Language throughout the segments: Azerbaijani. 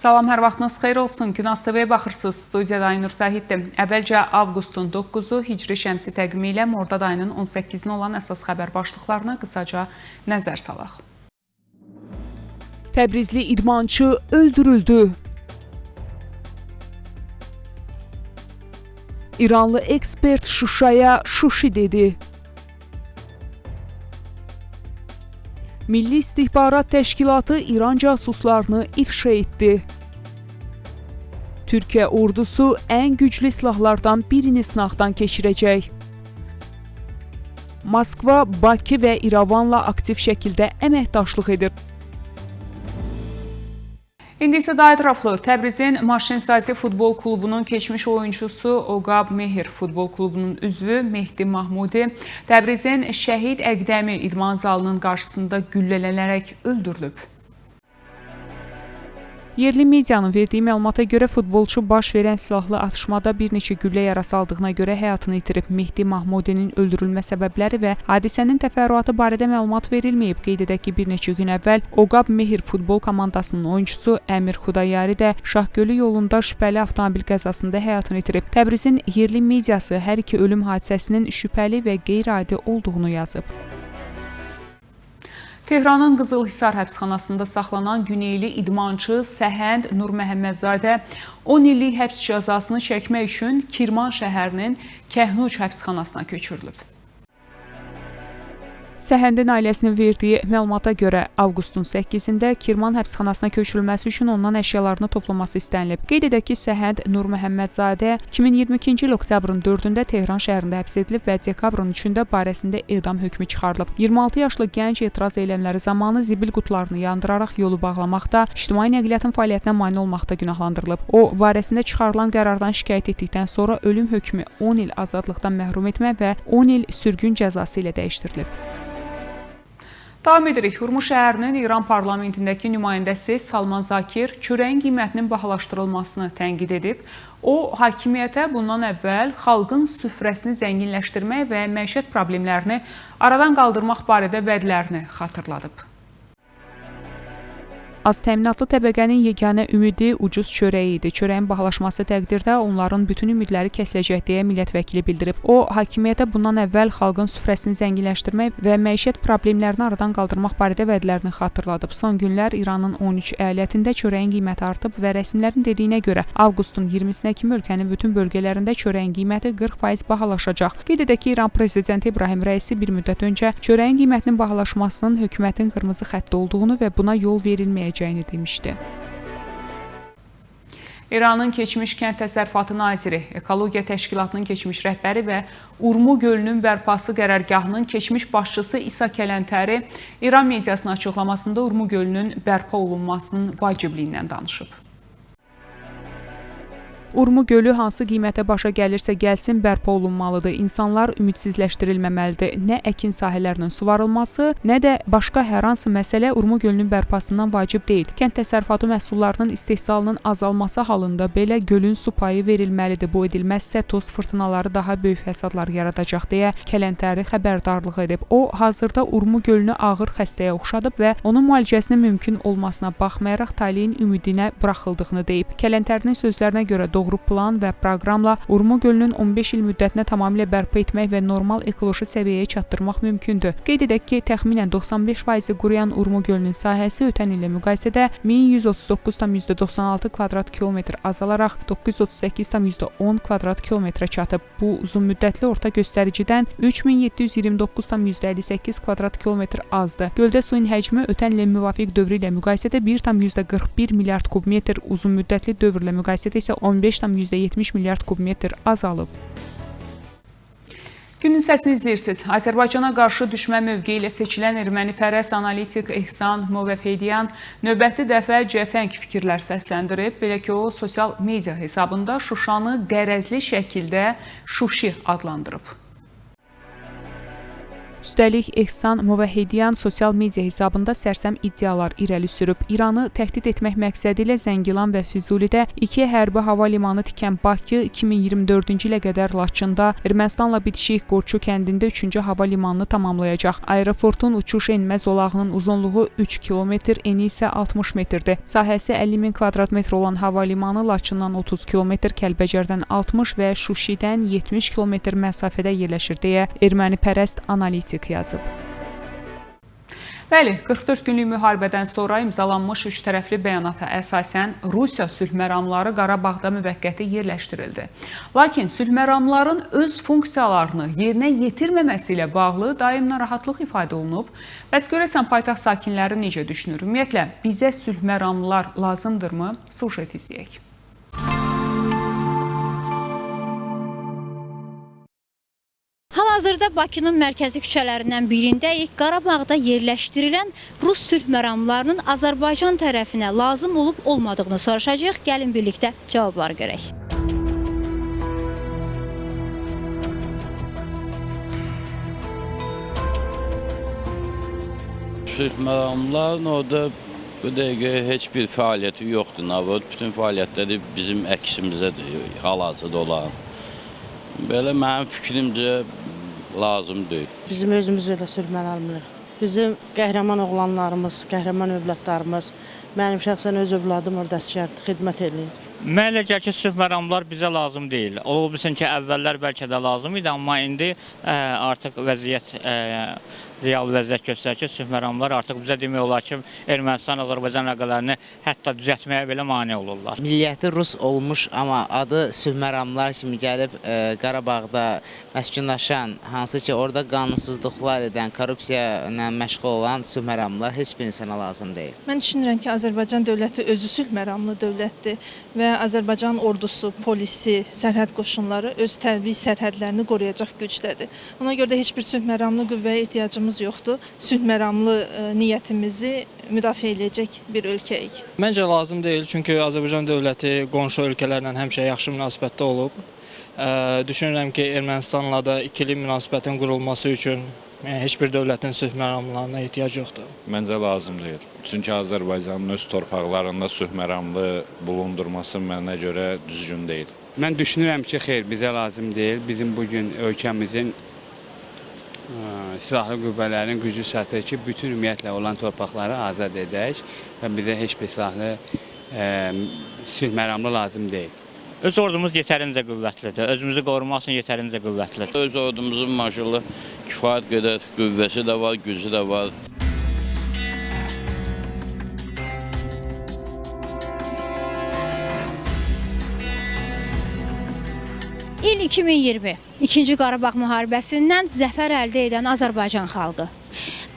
Salam, hər vaxtınız xeyir olsun. Günas TV-yə baxırsınız. Studiyada Aynur Zəhiddir. Əvvəlcə avqustun 9-u Hicri şəmsi təqvimi ilə Mordad ayının 18-nə olan əsas xəbər başlıqlarına qısaca nəzər salaq. Təbrizli idmançı öldürüldü. İranlı ekspert Şuşaya Şuşi dedi. Milli İstihbarat Təşkilatı İran casuslarını ifşa etdi. Türkiyə ordusu ən güclü silahlardan birini sınaqdan keçirəcək. Moskva, Bakı və İrəvanla aktiv şəkildə əməkdaşlıq edir. İndi isə daha ətraflı Təbrizin Maşinsazi futbol klubunun keçmiş oyunçusu Oqab Mehir futbol klubunun üzvü Mehdi Mahmudi Təbrizin Şəhid Əqdəmi idman zalının qarşısında güllələnərək öldürülüb. Yerli medianın verdiyi məlumata görə futbolçu baş verən silahlı atışmada bir neçə güllə yarası aldığına görə həyatını itirib. Mehdi Mahmudinin öldürülmə səbəbləri və hadisənin təfərrüatı barədə məlumat verilməyib. Qeyd edək ki, bir neçə gün əvvəl Oqab Mehir futbol komandasının oyunçusu Əmir Xudayari də Şahgölü yolunda şübhəli avtomobil qəzasında həyatını itirib. Təbrizin yerli mediası hər iki ölüm hadisəsinin şübhəli və qeyri-adi olduğunu yazıb. Tehranın Qızılhisar həbsxanasında saxlanan Güneyli idmançı Səhənd Nurməhəmmədzadə 10 illik həbs cəzasını çəkmək üçün Kirman şəhərinin Kəhnuc həbsxanasına köçürülüb. Səhəndin ailəsinin verdiyi məlumata görə avqustun 8-də Kirman həbsxanasına köçürülməsi üçün ondan əşyalarını toplaması istənilib. Qeyd edək ki, Səhənd Nur Məhəmmədzadə 2022-ci il oktyabrın 4-də Tehran şəhərində həbs edilib və dekabrın 3-də barəsində edam hökmü çıxarılıb. 26 yaşlı gənc etiraz eylemləri zamanı zibil qutularını yandıraraq yolu bağlamaqda, ictimai nəqliyyatın fəaliyyətinə mane olmaqda günahlandırılıb. O, barəsində çıxarılan qərardan şikayət etdikdən sonra ölüm hökmü 10 il azadlıqdan məhrum etmə və 10 il sürgün cəzası ilə dəyişdirilib. Davam edirik. Hurmu şəhərinin İran parlamentindəki nümayəndəsi Salman Zakir çörəyin qiymətinin bahalaşdırılmasını tənqid edib. O, hakimiyyətə bundan əvvəl xalqın süfrəsini zənginləşdirmək və məişət problemlərini aradan qaldırmaq barədə vədlərini xatırladıb. Az təminatlı təbəqənin yeganə ümidi ucuz çörəyi idi. Çörəyin bahalaşması təqdirdə onların bütün ümidləri kəsiləcək deyə millət vəkili bildirib. O, hakimiyyətə bundan əvvəl xalqın süfrəsini zənginləşdirmək və məişət problemlərini aradan qaldırmaq barədə vədlərini xatırladıb. Son günlər İranın 13 əyalətində çörəyin qiyməti artıb və rəsmilərin dediyinə görə avqustun 20-sinə kimi ölkənin bütün bölgələrində çörəyin qiyməti 40% bahalaşacaq. Qeyd edək ki, İran prezidenti İbrahim Rəisi bir müddət öncə çörəyin qiymətinin bahalaşmasının hökumətin qırmızı xətti olduğunu və buna yol verilməyəcəyini edilməyəcəyini demişdi. İranın keçmiş kənd təsərrüfatı naziri, Ekologiya Təşkilatının keçmiş rəhbəri və Urmu gölünün bərpası qərargahının keçmiş başçısı İsa Kələntəri İran mediasına açıqlamasında Urmu gölünün bərpa olunmasının vacibliyindən danışıb. Urmu gölü hansı qiymətə başa gəlirsə gəlsin bərpa olunmalıdır. İnsanlar ümidsizləşdirilməməlidir. Nə əkin sahələrinin suvarılması, nə də başqa hər hansı məsələ Urmu gölünün bərpasından vacib deyil. Kənd təsərrüfatı məhsullarının istehsalının azalması halında belə gölün su payı verilməlidir. Bu edilməzsə toz fırtınaları daha böyük fəsadlar yaradacaq deyə Kələntəri xəbərdarlıq edib. O, hazırda Urmu gölünü ağır xəstəyə oxşadıb və onun müalicəsinin mümkün olmasına baxmayaraq taleyin ümidinə buraxıldığını deyib. Kələntərinin sözlərinə görə doğru plan və proqramla Urmu gölünün 15 il müddətinə tamamilə bərpa etmək və normal ekoloji səviyyəyə çatdırmaq mümkündür. Qeyd edək ki, təxminən 95% quruyan Urmu gölünün sahəsi ötən illə müqayisədə 1139,96 kvadrat kilometr azalaraq 938,10 kvadrat kilometrə çatıb. Bu uzun müddətli orta göstəricidən 3729,58 kvadrat kilometr azdır. Göldə suyun həcmi ötən ilin müvafiq dövrü ilə müqayisədə 1,41 milyard kubmetr, uzun müddətli dövrlə müqayisədə isə 15 %70 milyard kub metr azalıb. Günün səsini izləyirsiniz. Azərbaycana qarşı düşmə mövqeyi ilə seçilən ermənipərəst analitik Ehsan Movəfediyan növbəti dəfə cəfəng fikirlər səsləndirib. Belə ki, o sosial media hesabında Şuşanı qərəzli şəkildə Şuşi adlandırıb. Üstəlik Ehsan Muvahhidyan sosial media hesabında sərsəm iddialar irəli sürüb. İranı təhdid etmək məqsədi ilə Zəngilan və Füzulidə iki hərbi hava limanı tikən Bakı 2024-cü ilə qədər Laçında Ermənistanla bitişik Qorçu kəndində 3-cü hava limanını tamamlayacaq. Aeroportun uçuş enmə zolağının uzunluğu 3 kilometr, eni isə 60 metrdir. Sahəsi 50 min kvadrat metr olan hava limanı Laçından 30 kilometr, Kəlbəcərdən 60 və Şuşidən 70 kilometr məsafədə yerləşir deyə ermənipərəst analitik yazıb. Bəli, 44 günlük müharibədən sonra imzalanmış üç tərəfli bəyanata əsasən Rusiya sülh məramları Qarabağda müvəqqəti yerləşdirildi. Lakin sülh məramların öz funksiyalarını yerinə yetirməməsi ilə bağlı daim narahatlıq ifadə olunub. Bəs görəsən paytaxt sakinləri necə düşünür? Ümumiyyətlə bizə sülh məramlar lazımdırmı? Sujet izləyək. Hal-hazırda Bakının mərkəzi küçələrindən birindəyik. Qarabağda yerləşdirilən Rus sülh məramlarının Azərbaycan tərəfinə lazım olub olmadığını soruşacağıq. Gəlin birlikdə cavabları görək. Sülh məramların orada bu dəqiqə heç bir fəaliyyəti yoxdur. Navod bütün fəaliyyətləri bizim əksimizədir, hal-hazırda olan. Belə mənim fikrimcə lazım deyil. Bizim özümüz elə sürmən almırıq. Bizim qəhrəman oğlanlarımız, qəhrəman övladlarımız, mənim şəxsən öz övladım orada əsgərdir, xidmət eləyir. Mənə elə gəlir ki, sülh məramlar bizə lazım deyil. Ola bilsin ki, əvvəllər bəlkə də lazım idi, amma indi ə, artıq vəziyyət ə, real vəziyyət göstərir ki, sülh məramlar artıq bizə demək olar ki, Ermənistan-Azərbaycan əlaqələrini hətta düzəltməyə belə mane olurlar. Milliyyəti rus olmuş, amma adı sülhməramlar kimi gəlib e, Qarabağda məskunlaşan, hansı ki orada qanunsuzluqlar edən, korrupsiya ilə məşğul olan sülhməramlar heç bir insana lazım deyil. Mən düşünürəm ki, Azərbaycan dövləti özü sülh məramlı dövlətdir və Azərbaycan ordusu, polisi, sərhəd qoşunları öz təbii sərhədlərini qoruyacaq gücdədir. Ona görə də heç bir sülh məramlı qüvvəyə ehtiyacımız yoxdur. Sülh məramlı e, niyyətimizi müdafiə edəcək bir ölkəyik. Məncə lazım deyil, çünki Azərbaycan dövləti qonşu ölkələrlə həmişə yaxşı münasibətdə olub. Ə, Düşünürəm ki, Ermənistanla da ikili münasibətin qurulması üçün yəni, heç bir dövlətin sülh məramlarına ehtiyac yoxdur. Məncə lazım deyil. Çünki Azərbaycanın öz torpaqlarında sülh məramlı bulundurması mənə görə düzgün deyil. Mən düşünürəm ki, xeyr, bizə lazım deyil. Bizim bu gün ölkəmizin ə, silahlı qüvvələrin gücü çatır ki, bütün ümumiyyətlə olan torpaqları azad edək və bizə heç bir silahlı ə, sülh məramlı lazım deyil. Öz ordumuz yetərincə qüvvətlidir. Özümüzü qorumaq üçün yetərincə qüvvətlidir. Öz ordumuzun maşallah kifayət qədər qüvvəsi də var, gücü də var. İl 2020. 2-ci Qarabağ müharibəsindən zəfər əldə edən Azərbaycan xalqı.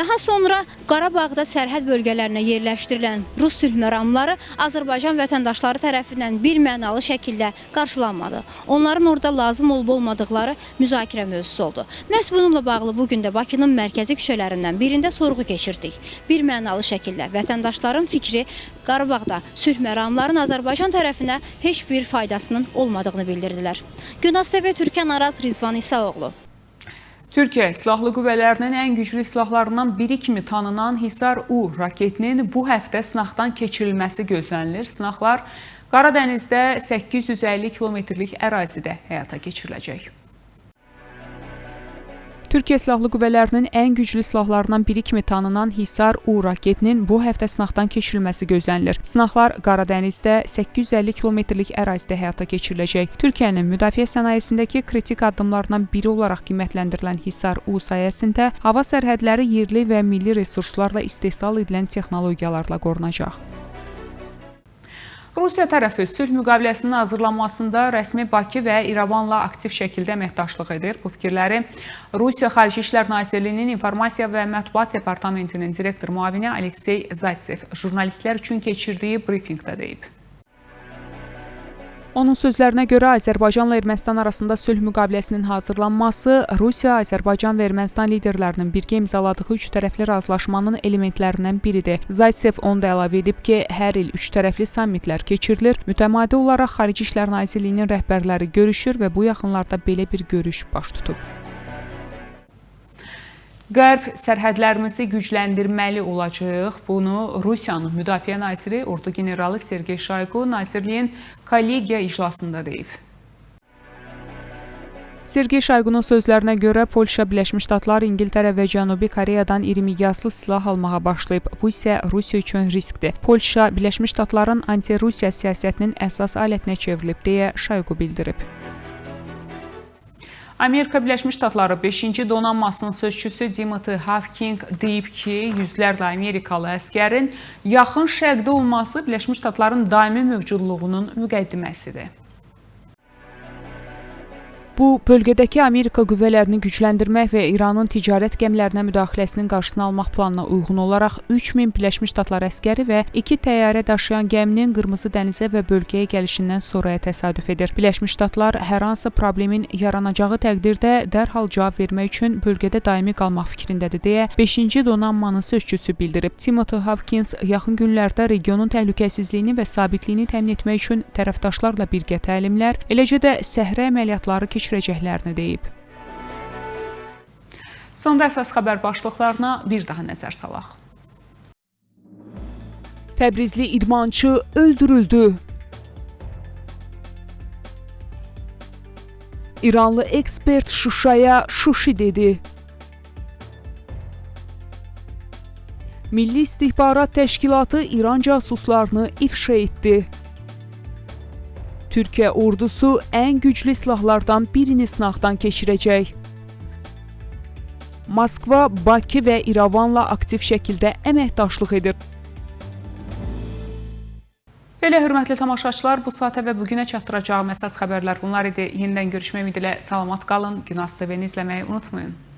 Daha sonra Qarabağda sərhəd bölgələrinə yerləşdirilən Rus sülh məramları Azərbaycan vətəndaşları tərəfindən bir mənalı şəkildə qarşılanmadı. Onların orada lazım olub olmadıqları müzakirə mövzusu oldu. Məhz bununla bağlı bu gün də Bakının mərkəzi küçələrindən birində sorğu keçirdik. Bir mənalı şəkildə vətəndaşların fikri Qarabağda sülh məramlarının Azərbaycan tərəfinə heç bir faydasının olmadığını bildirdilər. Günas TV Türkan Araz Rizvan İsaoğlu Türkiyə silahlı qüvvələrinin ən güclü silahlarından biri kimi tanınan Hisar-U raketinin bu həftə sınaqdan keçirilməsi gözlənilir. Sınaqlar Qaradənizdə 850 kilometrlik ərazidə həyata keçiriləcək. Türkiyə Silahlı Qüvvələrinin ən güclü silahlarından biri kimi tanınan Hisar-U raketinin bu həftə sınaqdan keçirilməsi gözlənilir. Sınaqlar Qaradənizdə 850 kilometrlik ərazidə həyata keçiriləcək. Türkiyənin müdafiə sənayesindəki kritik addımlarından biri olaraq qiymətləndirilən Hisar-U sayəsində hava sərhədləri yerli və milli resurslarla istehsal edilən texnologiyalarla qorunacaq. Rusiya tərəfi sülh müqaviləsinin hazırlanmasında rəsmi Bakı və İrəvanla aktiv şəkildə əməkdaşlıq edir. Bu fikirləri Rusiya Xarici İşlər Nazirliyinin İnformasiya və Mətbuat Departamentinin direktor müavini Aleksey Zaytsev jurnalistlər üçün keçirdiyi brifinqdə deyib. Onun sözlərinə görə Azərbaycanla Ermənistan arasında sülh müqaviləsinin hazırlanması Rusiya, Azərbaycan və Ermənistan liderlərinin birgə imzaladığı üç tərəfli razılaşmanın elementlərindən biridir. Zaytsev onu da əlavə edib ki, hər il üç tərəfli sammitlər keçirilir. Mütəmadi olaraq Xarici İşlər Nazirliyinin rəhbərləri görüşür və bu yaxınlarda belə bir görüş baş tutub. Qərb sərhədlərimizi gücləndirməli olacağıq. Bunu Rusiyanın Müdafiə naziri ordu generalı Sergey Shoigu nazirliyin kollegiya iclasında deyib. Sergey Shoigunun sözlərinə görə Polşa, Birləşmiş Ştatlar, İngiltərə və Cənubi Koreyadan iri miqyaslı silah almağa başlayıb. Bu isə Rusiya üçün riskdir. Polşa Birləşmiş Ştatların anti-Rusiya siyasətinin əsas alətinə çevrilib deyə Shoigu bildirib. Amerika Birləşmiş Ştatları 5-ci donanmasının sözçüsü Timothy Hawking deyib ki, yüzlərlə Amerikalı əskərin yaxın şərqdə olması Birləşmiş Ştatların daimi mövcudluğunun müqəddiməsidir. Bu, bölgədəki Amerika qüvvələrini gücləndirmək və İranın ticarət gəmilərinə müdaxiləsinin qarşısını almaq planına uyğun olaraq 3000 Birləşmiş Ştatlar əskəri və 2 təyyarə daşıyan gəminin Qırmızı dənizə və bölgəyə gəlişindən sonraya təsadüf edir. Birləşmiş Ştatlar hər hansı problemin yaranacağı təqdirdə dərhal cavab vermək üçün bölgədə daimi qalmaq fikrindədir deyə 5-ci donanmanın sözçüsü bildirib. Timothy Hawkins yaxın günlərdə regionun təhlükəsizliyini və sabitliyini təmin etmək üçün tərəfdaşlarla birgə təlimlər, eləcə də səhrə əməliyyatları keçirəcəklərini deyib. Sonda əsas xəbər başlıqlarına bir daha nəzər salaq. Təbrizli idmançı öldürüldü. İranlı ekspert Şuşaya Şuşi dedi. Milli İstihbarat Təşkilatı İran casuslarını ifşa etdi. Türkiyə ordusu ən güclü silahlardan birini sınaqdan keçirəcək. Moskva, Bakı və İrəvanla aktiv şəkildə əməkdaşlıq edir. Belə hörmətli tamaşaçılar, bu saata və bu günə çatdıracağım əsas xəbərlər bunlar idi. Yenidən görüşmək ümidi ilə salamat qalın. Gün TV-ni unutmayın.